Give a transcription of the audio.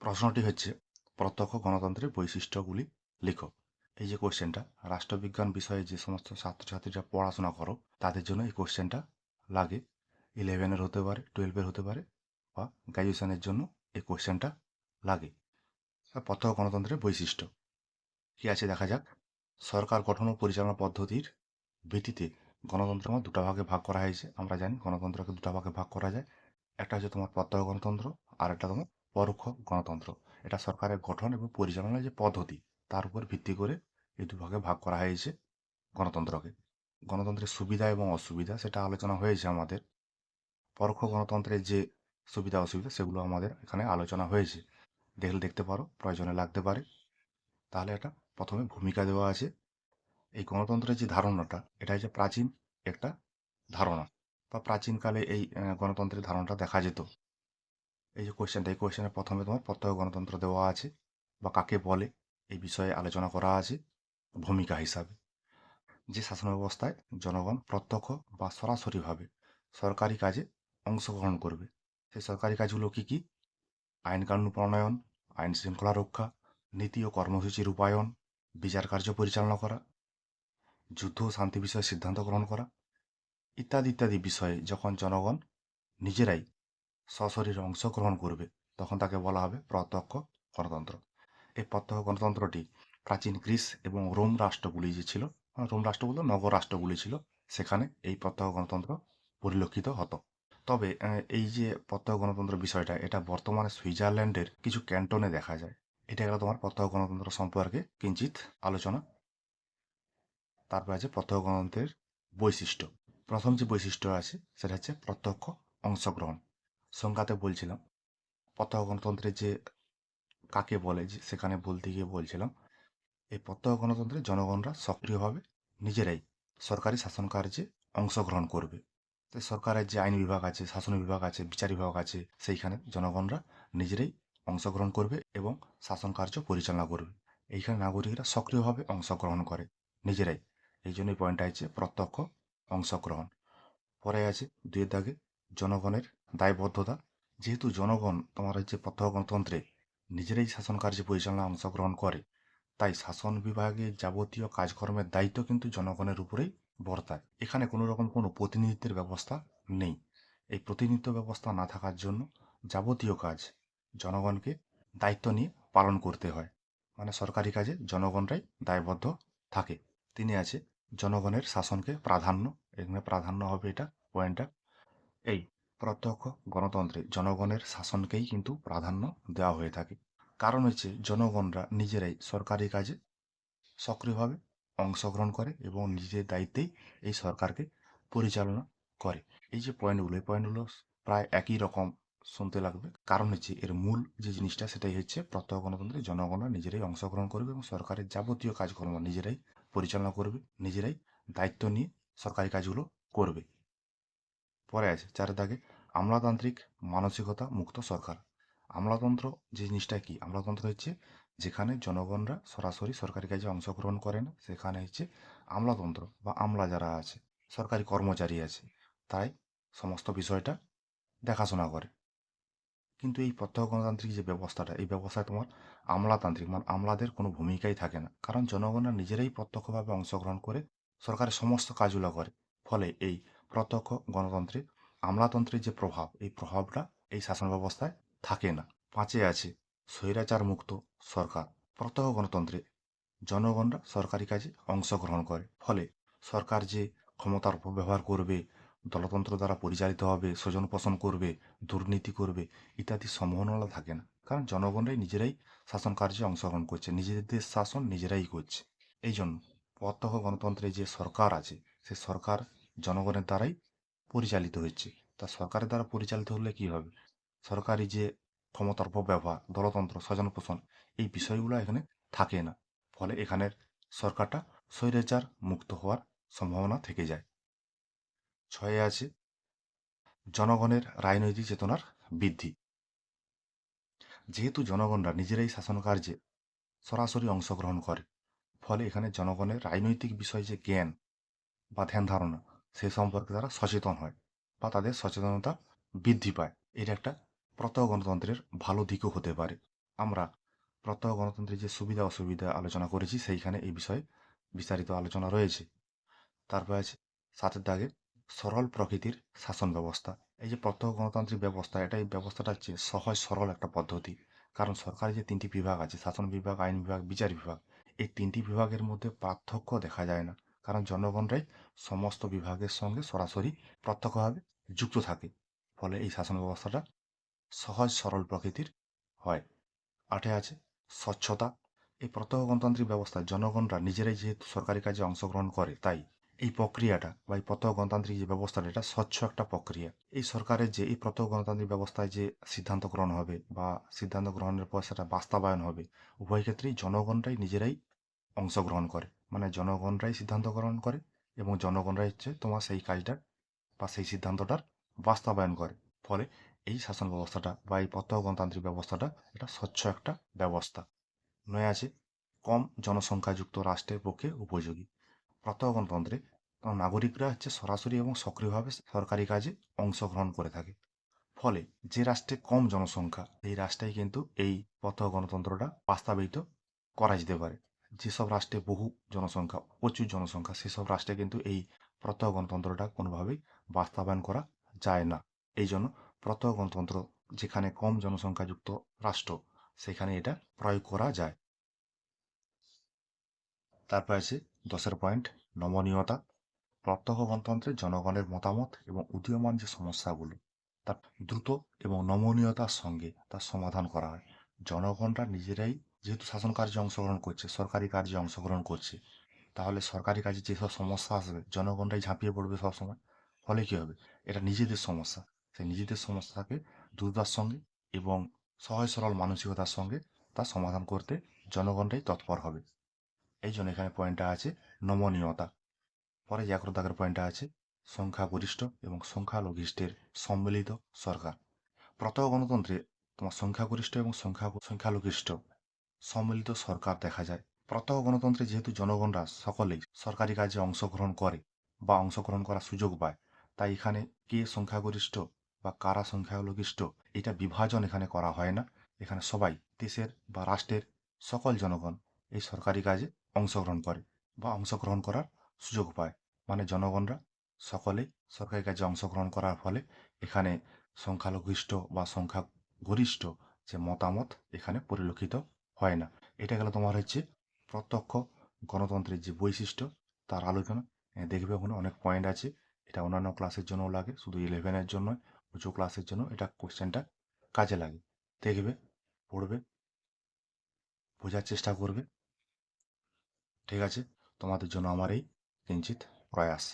প্রশ্নটি হচ্ছে, প্রত্যক্ষ গণতন্ত্রের বৈশিষ্ট্যগুলি লেখো। এই যে কোশ্চেনটা, রাষ্ট্রবিজ্ঞান বিষয়ে যে সমস্ত ছাত্রছাত্রীরা পড়াশোনা করো, তাদের জন্য এই কোশ্চেনটা লাগে। ইলেভেনের হতে পারে, টুয়েলভের হতে পারে, বা গ্র্যাজুয়েশনের জন্য এই কোশ্চেনটা লাগে। প্রত্যক্ষ গণতন্ত্রের বৈশিষ্ট্য কী আছে দেখা যাক। সরকার গঠন ও পরিচালনা পদ্ধতির ভিত্তিতে গণতন্ত্র আমার দুটা ভাগে ভাগ করা হয়েছে। আমরা জানি গণতন্ত্রকে দুটা ভাগে ভাগ করা যায়। একটা হচ্ছে তোমার প্রত্যক্ষ গণতন্ত্র, আর একটা তোমার পরোক্ষ গণতন্ত্র। এটা সরকারের গঠন এবং পরিচালনার যে পদ্ধতি, তার উপর ভিত্তি করে এই দুভাগে ভাগ করা হয়েছে গণতন্ত্রকে। গণতন্ত্রের সুবিধা এবং অসুবিধা, সেটা আলোচনা হয়েছে আমাদের। পরোক্ষ গণতন্ত্রের যে সুবিধা, অসুবিধা, সেগুলো আমাদের এখানে আলোচনা হয়েছে। দেখলে দেখতে পারো, প্রয়োজনে লাগতে পারে। তাহলে এটা প্রথমে ভূমিকা দেওয়া আছে। এই গণতন্ত্রের যে ধারণাটা এটা হচ্ছে প্রাচীন একটা ধারণা। বা প্রাচীনকালে এই গণতন্ত্রের ধারণাটা দেখা যেত। এই যে কোয়েশ্চেনটা এই কোয়েশ্চেনের প্রথমে তোমার প্রত্যক্ষ গণতন্ত্র দেওয়া আছে বা কাকে বলে এই বিষয়ে আলোচনা করা আছে ভূমিকা হিসাবে। যে শাসন ব্যবস্থায় জনগণ প্রত্যক্ষ বা সরাসরিভাবে সরকারি কাজে অংশগ্রহণ করবে, সেই সরকারি কাজগুলো কী কী? আইন কানুন প্রণয়ন, আইন শৃঙ্খলা রক্ষা, নীতি ও কর্মসূচি রূপায়ণ, বিচার কার্য পরিচালনা করা, যুদ্ধ ও শান্তি বিষয়ে সিদ্ধান্ত গ্রহণ করা ইত্যাদি ইত্যাদি বিষয়ে যখন জনগণ নিজেরাই সশরীরে অংশগ্রহণ করবে, তখন তাকে বলা হবে প্রত্যক্ষ গণতন্ত্র। এই প্রত্যক্ষ গণতন্ত্রটি প্রাচীন গ্রিস এবং রোম রাষ্ট্রগুলি যে ছিল রোম রাষ্ট্র বলতে নগর রাষ্ট্রগুলি ছিল, সেখানে এই প্রত্যক্ষ গণতন্ত্র পরিলক্ষিত হতো। তবে এই যে প্রত্যক্ষ গণতন্ত্র বিষয়টা, এটা বর্তমানে সুইজারল্যান্ডের কিছু ক্যান্টনে দেখা যায়। এটা গেল তোমার প্রত্যক্ষ গণতন্ত্র সম্পর্কে কিঞ্চিত আলোচনা। তারপর আছে প্রত্যক্ষ গণতন্ত্রের বৈশিষ্ট্য। প্রথম যে বৈশিষ্ট্য আছে, সেটা হচ্ছে প্রত্যক্ষ অংশগ্রহণ। সংজ্ঞাতে বলছিলাম। প্রত্যক্ষ গণতন্ত্রের যে কাকে বলে, যে সেখানে বলতে গিয়ে বলছিলাম, এই প্রত্যক্ষ গণতন্ত্রে জনগণরা সক্রিয়ভাবে নিজেরাই সরকারি শাসন কার্যে অংশগ্রহণ করবে। তো সরকারের যে আইন বিভাগ আছে, শাসন বিভাগ আছে, বিচার বিভাগ আছে, সেইখানে জনগণরা নিজেরাই অংশগ্রহণ করবে এবং শাসন কার্য পরিচালনা করবে। এইখানে নাগরিকরা সক্রিয়ভাবে অংশগ্রহণ করে, নিজেরাই। এই জন্যই পয়েন্টটা হচ্ছে প্রত্যক্ষ অংশগ্রহণ। পরে আছে দুই দাগে জনগণের দায়বদ্ধতা। যেহেতু জনগণ তোমার প্রত্যক্ষ গণতন্ত্রে নিজেরাই শাসন কার্যে পরিচালনা অংশগ্রহণ করে, তাই শাসন বিভাগে যাবতীয় কাজকর্মের দায়িত্ব কিন্তু জনগণের উপরেই বর্তায়। এখানে কোনো রকম কোনো প্রতিনিধিত্বের ব্যবস্থা নেই। এই প্রতিনিধিত্ব ব্যবস্থা না থাকার জন্য যাবতীয় কাজ জনগণকে দায়িত্ব নিয়ে পালন করতে হয়। মানে সরকারি কাজে জনগণরাই দায়বদ্ধ থাকে। তিনি আছে জনগণের শাসনকে প্রাধান্য। এখানে প্রাধান্য হবে এটা পয়েন্টটা এই প্রত্যক্ষ গণতন্ত্রে জনগণের শাসনকেই কিন্তু প্রাধান্য দেওয়া হয়ে থাকে। কারণ হচ্ছে জনগণরা নিজেরাই সরকারি কাজে সক্রিয়ভাবে অংশগ্রহণ করে এবং নিজের দায়িত্বেই এই সরকারকে পরিচালনা করে। এই যে পয়েন্টগুলো এই পয়েন্টগুলো প্রায় একই রকম শুনতে লাগবে। কারণ হচ্ছে এর মূল যে জিনিসটা সেটাই হচ্ছে প্রত্যক্ষ গণতন্ত্রে জনগণরা নিজেরাই অংশগ্রহণ করবে এবং সরকারের যাবতীয় কাজকর্ম নিজেরাই পরিচালনা করবে, নিজেরাই দায়িত্ব নিয়ে সরকারি কাজগুলো করবে। পরে আছে। চার দাগে আমলাতান্ত্রিক মানসিকতা মুক্ত সরকার। আমলাতন্ত্র যে জিনিসটা কি? আমলাতন্ত্র হচ্ছে যেখানে জনগণরা সরাসরি সরকারি কাজে অংশগ্রহণ করে না, সেখানে হচ্ছে আমলাতন্ত্র বা আমলা যারা আছে, সরকারি কর্মচারী আছে, তাই সমস্ত বিষয়টা দেখাশোনা করে। কিন্তু এই প্রত্যক্ষ গণতান্ত্রিক যে ব্যবস্থাটা, এই ব্যবস্থায় তোমার আমলাতান্ত্রিক মানে আমলাদের কোনো ভূমিকাই থাকে না। কারণ জনগণরা নিজেরাই প্রত্যক্ষভাবে অংশগ্রহণ করে সরকারের সমস্ত কাজগুলো করে। ফলে এই প্রত্যক্ষ গণতন্ত্রে আমলাতন্ত্রের যে প্রভাব, এই প্রভাবটা এই শাসন ব্যবস্থায় থাকে না। পাঁচে আছে স্বৈরাচার মুক্ত সরকার। প্রত্যক্ষ গণতন্ত্রে জনগণরা সরকারি কাজে অংশগ্রহণ করে। ফলে সরকার যে ক্ষমতার অপব্যবহার করবে, দলতন্ত্র দ্বারা পরিচালিত হবে স্বজন পোষণ করবে, দুর্নীতি করবে, ইত্যাদি সম্ভাবনা থাকে না। কারণ জনগণরাই নিজেরাই শাসন কার্যে অংশগ্রহণ করছে। নিজেদের শাসন নিজেরাই করছে। এই জন্য প্রত্যক্ষ গণতন্ত্রে যে সরকার আছে, সে সরকার জনগণের দ্বারাই পরিচালিত হচ্ছে তা সরকারের দ্বারা পরিচালিত হলে কি হবে? সরকারি যে ক্ষমতার অপব্যবহার, দলতন্ত্র স্বজন পোষণ এই বিষয়গুলো এখানে থাকে না। ফলে এখানের সরকারটা স্বৈরাচার মুক্ত হওয়ার সম্ভাবনা থেকে যায়। ছয়ে আছে জনগণের রাজনৈতিক চেতনার বৃদ্ধি। যেহেতু জনগণরা নিজেরাই শাসন কার্যে সরাসরি অংশগ্রহণ করে, ফলে এখানে জনগণের রাজনৈতিক বিষয়ে যে জ্ঞান বা ধ্যান ধারণা সে সম্পর্কে তারা সচেতন হয় বা তাদের সচেতনতা বৃদ্ধি পায়। এটা একটা প্রত্যক্ষ গণতন্ত্রের ভালো দিকও হতে পারে। আমরা প্রত্যক্ষ গণতন্ত্রের যে সুবিধা অসুবিধা আলোচনা করেছি, সেইখানে এই বিষয়ে বিস্তারিত আলোচনা রয়েছে। তারপর আছে সাতের দাগে সরল প্রকৃতির শাসন ব্যবস্থা। এই যে প্রত্যক্ষ গণতান্ত্রিক ব্যবস্থা, এটা এই ব্যবস্থাটা হচ্ছে সহজ, সরল একটা পদ্ধতি। কারণ সরকারের যে তিনটি বিভাগ আছে, শাসন বিভাগ, আইন বিভাগ, বিচার বিভাগ, এই তিনটি বিভাগের মধ্যে পার্থক্য দেখা যায় না। কারণ জনগণরাই সমস্ত বিভাগের সঙ্গে সরাসরি প্রত্যক্ষভাবে যুক্ত থাকে, ফলে এই শাসন ব্যবস্থাটা সহজ, সরল প্রকৃতির হয়। আটে আছে স্বচ্ছতা। এই প্রত্যক্ষ গণতান্ত্রিক ব্যবস্থায় জনগণরা নিজেরাই যেহেতু সরকারি কাজে অংশগ্রহণ করে, তাই এই প্রক্রিয়াটা বা এই প্রত্যক্ষ গণতান্ত্রিক যে ব্যবস্থাটা, এটা স্বচ্ছ একটা প্রক্রিয়া। এই সরকারের যে, এই প্রত্যক্ষ গণতান্ত্রিক ব্যবস্থায় যে সিদ্ধান্ত গ্রহণ হবে বা সিদ্ধান্ত গ্রহণের পর সেটা বাস্তবায়ন হবে, উভয় ক্ষেত্রেই জনগণরাই নিজেরাই অংশগ্রহণ করে। মানে জনগণরাই সিদ্ধান্ত গ্রহণ করে এবং জনগণরাই হচ্ছে তোমার সেই কাজটার বা সেই সিদ্ধান্তটার বাস্তবায়ন করে। ফলে এই শাসন ব্যবস্থাটা বা এই প্রত্যক্ষ গণতান্ত্রিক ব্যবস্থাটা এটা স্বচ্ছ একটা ব্যবস্থা। নয় আছে, কম জনসংখ্যাযুক্ত রাষ্ট্রের পক্ষে উপযোগী। প্রত্যক্ষ গণতন্ত্রে তোমার নাগরিকরা হচ্ছে সরাসরি এবং সক্রিয়ভাবে সরকারি কাজে অংশগ্রহণ করে থাকে। ফলে যে রাষ্ট্রে কম জনসংখ্যা এই রাষ্ট্রেই কিন্তু এই প্রত্যক্ষ গণতন্ত্রটা বাস্তবায়িত করা যেতে পারে। যেসব রাষ্ট্রে বহু জনসংখ্যা, প্রচুর জনসংখ্যা, সেসব রাষ্ট্রে কিন্তু এই প্রত্যক্ষ গণতন্ত্রটা কোনোভাবেই বাস্তবায়ন করা যায় না। এই জন্য প্রত্যক্ষ গণতন্ত্র যেখানে কম জনসংখ্যাযুক্ত রাষ্ট্র, সেখানে এটা প্রয়োগ করা যায়। তারপর আছে দশের পয়েন্ট, নমনীয়তা। প্রত্যক্ষ গণতন্ত্রে জনগণের মতামত এবং উদীয়মান যে সমস্যাগুলো তার দ্রুত এবং নমনীয়তার সঙ্গে তার সমাধান করা হয়। জনগণরা নিজেরাই যেহেতু শাসন কার্যে অংশগ্রহণ করছে, সরকারি কার্যে অংশগ্রহণ করছে, তাহলে সরকারি কাজে যেসব সমস্যা আসবে, জনগণরাই ঝাঁপিয়ে পড়বে সবসময়। ফলে কী হবে? এটা নিজেদের সমস্যা। সেই নিজেদের সমস্যাকে দ্রুততার সঙ্গে এবং সহজ সরল মানসিকতার সঙ্গে তা সমাধান করতে জনগণরাই তৎপর হবে। এই জন্য এখানে পয়েন্টটা আছে নমনীয়তা। পরে দাগের পয়েন্টটা আছে সংখ্যাগরিষ্ঠ এবং সংখ্যালঘিষ্ঠের সম্মিলিত সরকার। প্রত্যক্ষ গণতন্ত্রে তোমার সংখ্যাগরিষ্ঠ এবং সংখ্যা, সংখ্যালঘিষ্ঠ সম্মিলিত সরকার দেখা যায়। প্রত্যক্ষ গণতন্ত্রে যেহেতু জনগণরা সকলেই সরকারি কাজে অংশগ্রহণ করে বা অংশগ্রহণ করার সুযোগ পায়, তাই এখানে কে সংখ্যাগরিষ্ঠ বা কারা সংখ্যালঘিষ্ঠ এটা বিভাজন এখানে করা হয় না। এখানে সবাই দেশের বা রাষ্ট্রের সকল জনগণ এই সরকারি কাজে অংশগ্রহণ করে বা অংশগ্রহণ করার সুযোগ পায়। মানে জনগণরা সকলেই সরকারি কাজে অংশগ্রহণ করার ফলে এখানে সংখ্যালঘিষ্ঠ বা সংখ্যাগরিষ্ঠ যে মতামত এখানে পরিলক্ষিত হয় না। এটা গেল তোমার হচ্ছে প্রত্যক্ষ গণতন্ত্রের যে বৈশিষ্ট্য, তার আলোচনা। দেখবে ওখানে অনেক পয়েন্ট আছে। এটা অন্যান্য ক্লাসের জন্যও লাগে, শুধু ইলেভেনের জন্য উঁচু ক্লাসের জন্য এটা কোশ্চেনটা কাজে লাগে। দেখবে, পড়বে, বোঝার চেষ্টা করবে। ঠিক আছে? তোমাদের জন্য আমার এই কিঞ্চিত প্রয়াস।